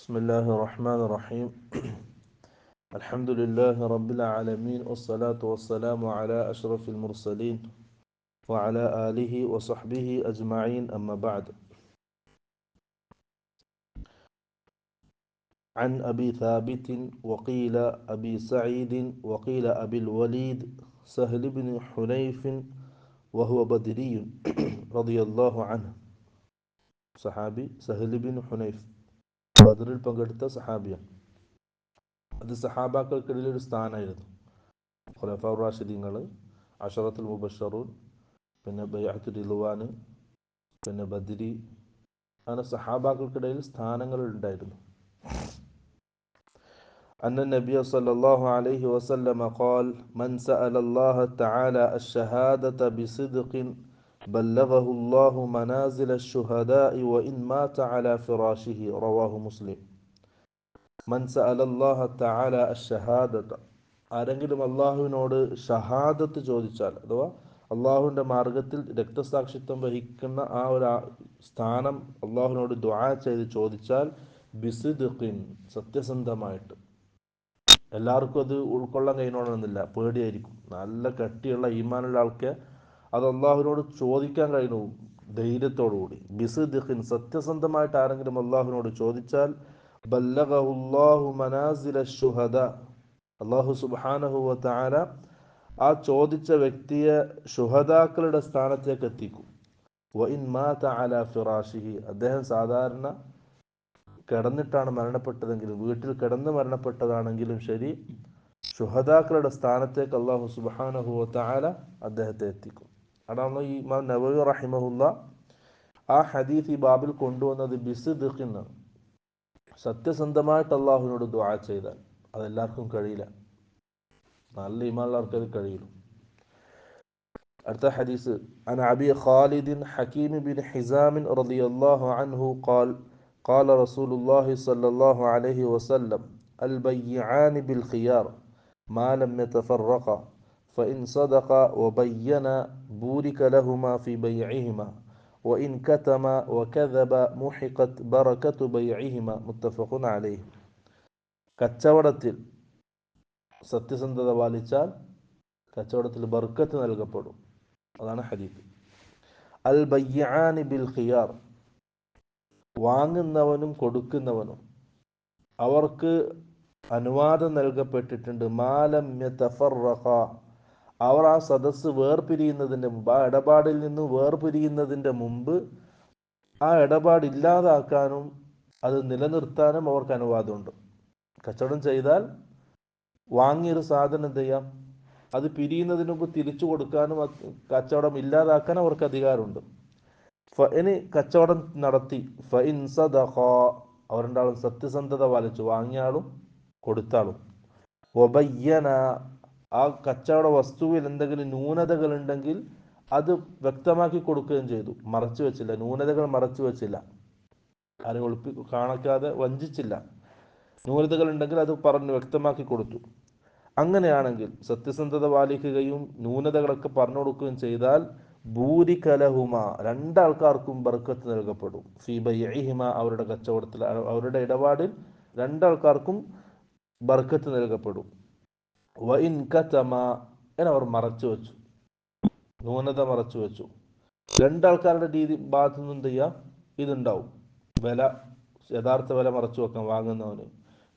بسم الله الرحمن الرحيم. الحمد لله رب العالمين والصلاة والسلام على أشرف المرسلين وعلى آله وصحبه أجمعين أما بعد. عن أبي ثابت وقيل أبي سعيد وقيل أبي الوليد سهل بن حنيف وهو بدري رضي الله عنه. صحابي سهل بن حنيف. ബദറിൽ പങ്കെടുത്ത സഹാബിയാണ് അത് സഹാബാക്കൾക്കിടയിൽ ഒരു സ്ഥാനമായിരുന്നു ഖുലഫ റാഷിദീങ്ങൾ അഷറത്തുൽ മുബഷറൂൻ പിന്നെ ബയ്യാത്തു റിലുവാൻ പിന്നെ ബദ്രി അങ്ങനെ സഹാബാക്കൾക്കിടയിൽ സ്ഥാനങ്ങൾ ഉണ്ടായിരുന്നു أن النبي صلى الله عليه وسلم قال من سأل الله تعالى الشهادة بصدق بلغه الله منازل الشهداء وإن مات على فراشه رواه مسلم من سأل الله تعالى الشهادة ആരെങ്കിലും അള്ളാഹുവിനോട് ഷഹാദത്ത് ചോദിച്ചാൽ അഥവാ അള്ളാഹുവിൻ്റെ മാർഗത്തിൽ രക്തസാക്ഷിത്വം വഹിക്കുന്ന ആ ഒരു സ്ഥാനം അള്ളാഹുവിനോട് ദ്വാ ചെയ്ത് ചോദിച്ചാൽ ബിസിദിഖിൻ സത്യസന്ധമായിട്ട് എല്ലാവർക്കും അത് ഉൾക്കൊള്ളാൻ കഴിയണമെന്നില്ല പേടിയായിരിക്കും നല്ല കട്ടിയുള്ള ഈമാനുള്ള ആൾക്ക് അത് അള്ളാഹുവിനോട് ചോദിക്കാൻ കഴിയുന്നു ധൈര്യത്തോടുകൂടി. ബിസുദിഖിൻ സത്യസന്ധമായിട്ട് ആരെങ്കിലും അള്ളാഹുവിനോട് ചോദിച്ചാൽ അള്ളാഹു സുബാനഹുവ താര ആ ചോദിച്ച വ്യക്തിയെ ഷുഹദാക്കളുടെ സ്ഥാനത്തേക്ക് എത്തിക്കും. മാത ഫിറാഷിഹി. അദ്ദേഹം സാധാരണ കിടന്നിട്ടാണ് മരണപ്പെട്ടതെങ്കിലും വീട്ടിൽ കിടന്ന് മരണപ്പെട്ടതാണെങ്കിലും ശരി ഷുഹദാക്കളുടെ സ്ഥാനത്തേക്ക് അള്ളാഹു സുബാനഹുവ താല അദ്ദേഹത്തെ എത്തിക്കും. അതാണ് ഈ ഇമാം നബവി റഹിമഹുല്ല ആ ഹദീസ് ഈ ബാബിൽ കൊണ്ടുവന്നത് ബിസിദിഖിന്നാണ് സത്യസന്ധമായിട്ട് അള്ളാഹുവിനോട് ദ്വാ ചെയ്താൽ അതെല്ലാവർക്കും കഴിയില്ല നല്ല ഇമാനുള്ളവർക്ക് അത് കഴിയുള്ളൂ അടുത്ത ഹദീസ് عن أبي خالد حكيم بن حزام رضي الله عنه قال قال رسول الله صلى الله عليه وسلم البيعان بالخيار ما لم يتفرقا فإن صدقا وبينا بورك لهما في بيعهما وإن كتما وكذب محقت بركة بيعهما متفق عليه കച്ചവടത്തിൽ സത്യസന്ധത പാലിച്ചാൽ കച്ചവടത്തിൽ ബർക്കത്ത് നൽകപ്പെടും അതാണ് ഹദീഫ് അൽ ബയ്യാനി ബിൽ ഖിയാർ വാങ്ങുന്നവനും കൊടുക്കുന്നവനും അവർക്ക് അനുവാദം നൽകപ്പെട്ടിട്ടുണ്ട് മാലം അവർ ആ സദസ്സ് വേർപിരിയുന്നതിന്റെ മുമ്പ് ആ ഇടപാടിൽ നിന്ന് വേർപിരിയുന്നതിന്റെ മുമ്പ് ആ ഇടപാട് ഇല്ലാതാക്കാനും അത് നിലനിർത്താനും അവർക്ക് അനുവാദമുണ്ട്. കച്ചവടം ചെയ്താൽ വാങ്ങിയൊരു സാധനം എന്ത് ചെയ്യാം? അത് പിരിയുന്നതിന് മുമ്പ് തിരിച്ചു കൊടുക്കാനും കച്ചവടം ഇല്ലാതാക്കാനും അവർക്ക് അധികാരമുണ്ട്. ഇനി കച്ചവടം നടത്തി. ഫഇൻ സദഖ. അവർ രണ്ടാളും സത്യസന്ധത പാലിച്ചു വാങ്ങിയാളും കൊടുത്താളും ആ കച്ചവട വസ്തുവിൽ എന്തെങ്കിലും ന്യൂനതകൾ ഉണ്ടെങ്കിൽ അത് വ്യക്തമാക്കി കൊടുക്കുകയും ചെയ്തു. മറച്ചു വെച്ചില്ല. ന്യൂനതകൾ മറച്ചു വെച്ചില്ല. ആരും ഒളിപ്പി കാണിക്കാതെ വഞ്ചിച്ചില്ല. ന്യൂനതകൾ ഉണ്ടെങ്കിൽ അത് പറഞ്ഞു വ്യക്തമാക്കി കൊടുത്തു. അങ്ങനെയാണെങ്കിൽ സത്യസന്ധത പാലിക്കുകയും ന്യൂനതകളൊക്കെ പറഞ്ഞു കൊടുക്കുകയും ചെയ്താൽ ഭൂരികലഹുമ രണ്ടാൾക്കാർക്കും ബർക്കത്ത് നൽകപ്പെടും. ഫീബയ്ഹിമ അവരുടെ കച്ചവടത്തിൽ അവരുടെ ഇടപാടിൽ രണ്ടാൾക്കാർക്കും ബർക്കത്ത് നൽകപ്പെടും. എന്നവർ മറച്ചു വെച്ചു. ന്യൂനത മറച്ചു വെച്ചു. രണ്ടാൾക്കാരുടെ രീതി ഭാഗത്തു എന്ത് ചെയ്യാം? ഇതുണ്ടാവും. വില യഥാർത്ഥ വില മറച്ചു വെക്കാം വാങ്ങുന്നവന്.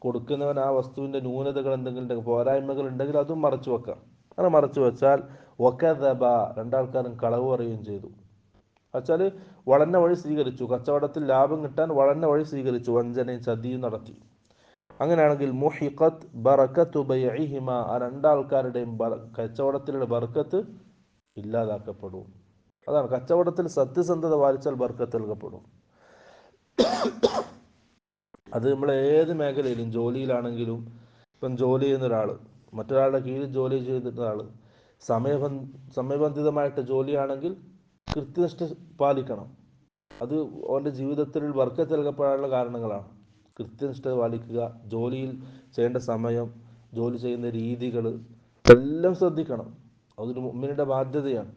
കൊടുക്കുന്നവൻ ആ വസ്തുവിന്റെ ന്യൂനതകൾ എന്തെങ്കിലും പോരായ്മകൾ ഉണ്ടെങ്കിൽ അതും മറച്ചു വെക്കാം. അങ്ങനെ മറച്ചു വെച്ചാൽ ഒക്കദബ രണ്ടാൾക്കാരും കളവ് പറയുകയും ചെയ്തു. വെച്ചാൽ വളഞ്ഞ വഴി സ്വീകരിച്ചു. കച്ചവടത്തിൽ ലാഭം കിട്ടാൻ വളഞ്ഞ വഴി സ്വീകരിച്ചു. വഞ്ചനയും ചതിയും നടത്തി. അങ്ങനെയാണെങ്കിൽ മുഹിഖത്ത് ബറക്കത്ത് ബൈഹിമ ആ രണ്ടാൾക്കാരുടെയും കച്ചവടത്തിലുള്ള ബർക്കത്ത് ഇല്ലാതാക്കപ്പെടും. അതാണ് കച്ചവടത്തിൽ സത്യസന്ധത പാലിച്ചാൽ ബർക്കത്ത് നൽകപ്പെടും. അത് നമ്മൾ ഏത് മേഖലയിലും ജോലിയിലാണെങ്കിലും ഇപ്പം ജോലി ചെയ്യുന്ന ഒരാൾ മറ്റൊരാളുടെ കീഴിൽ ജോലി ചെയ്യുന്ന ഒരാൾ സമയബന് സമയബന്ധിതമായിട്ട് ജോലിയാണെങ്കിൽ കൃത്യനിഷ്ഠ പാലിക്കണം. അത് അവന്റെ ജീവിതത്തിൽ ബർക്കത്ത് നൽകപ്പെടാനുള്ള കാരണങ്ങളാണ്. കൃത്യനിഷ്ഠ പാലിക്കുക ജോലിയിൽ ചെയ്യേണ്ട സമയം ജോലി ചെയ്യുന്ന രീതികൾ എല്ലാം ശ്രദ്ധിക്കണം. അതൊരു മുമ്മിനുടെ ബാധ്യതയാണ്.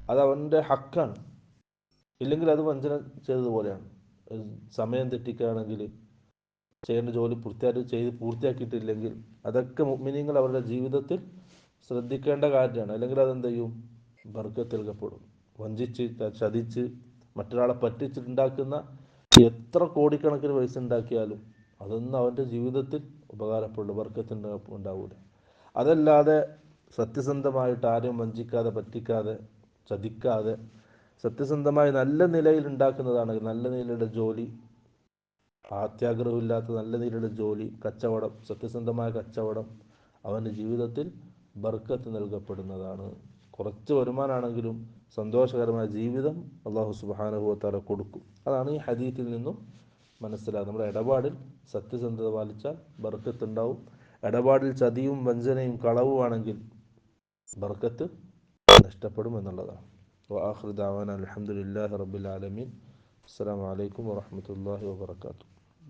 അത് അവന്റെ ഹക്കാണ്. ഇല്ലെങ്കിൽ അത് വഞ്ചന ചെയ്തതുപോലെയാണ്. സമയം തെറ്റിക്കുകയാണെങ്കിൽ ചെയ്യേണ്ട ജോലി പൂർത്തിയായിട്ട് ചെയ്ത് പൂർത്തിയാക്കിയിട്ടില്ലെങ്കിൽ അതൊക്കെ മുഅ്മിനീങ്ങൾ അവരുടെ ജീവിതത്തിൽ ശ്രദ്ധിക്കേണ്ട കാര്യമാണ്. അല്ലെങ്കിൽ അതെന്ത് ചെയ്യും? ബർക്കത്ത് കപ്പെടും വഞ്ചിച്ച് ചതിച്ച് മറ്റൊരാളെ പറ്റിച്ചിട്ടുണ്ടാക്കുന്ന എത്ര കോടിക്കണക്കിന് പൈസ ഉണ്ടാക്കിയാലും അതൊന്നും അവന്റെ ജീവിതത്തിൽ ഉപകാരപ്പെടുള്ളൂ വർക്കത്തിന് ഉണ്ടാവില്ല അതല്ലാതെ സത്യസന്ധമായിട്ട് ആരെയും വഞ്ചിക്കാതെ പറ്റിക്കാതെ ചതിക്കാതെ സത്യസന്ധമായി നല്ല നിലയിൽ ഉണ്ടാക്കുന്നതാണ് നല്ല നിലയുടെ ജോലി ആത്യാഗ്രഹമില്ലാത്ത നല്ല നിലയുടെ ജോലി കച്ചവടം സത്യസന്ധമായ കച്ചവടം അവന്റെ ജീവിതത്തിൽ ബർക്കത്ത് നൽകപ്പെടുന്നതാണ്. കുറച്ച് വരുമാനമാണെങ്കിലും സന്തോഷകരമായ ജീവിതം അള്ളാഹു സുബാനുഭവത്താല കൊടുക്കും. അതാണ് ഈ ഹദീത്തിൽ നിന്നും മനസ്സിലാകുന്നത്. നമ്മുടെ ഇടപാടിൽ സത്യസന്ധത പാലിച്ചാൽ ബർക്കത്ത് ഉണ്ടാവും ഇടപാടിൽ ചതിയും വഞ്ചനയും കളവുമാണെങ്കിൽ ബർക്കത്ത് നഷ്ടപ്പെടും എന്നുള്ളതാണ്. വാഹൃദാവാൻ അലഹമുല്ലാ റബുലാലമീൻ അസ്സാം വലൈക്കും വാഹമത്തല്ലാഹി വാബർക്കാത്തു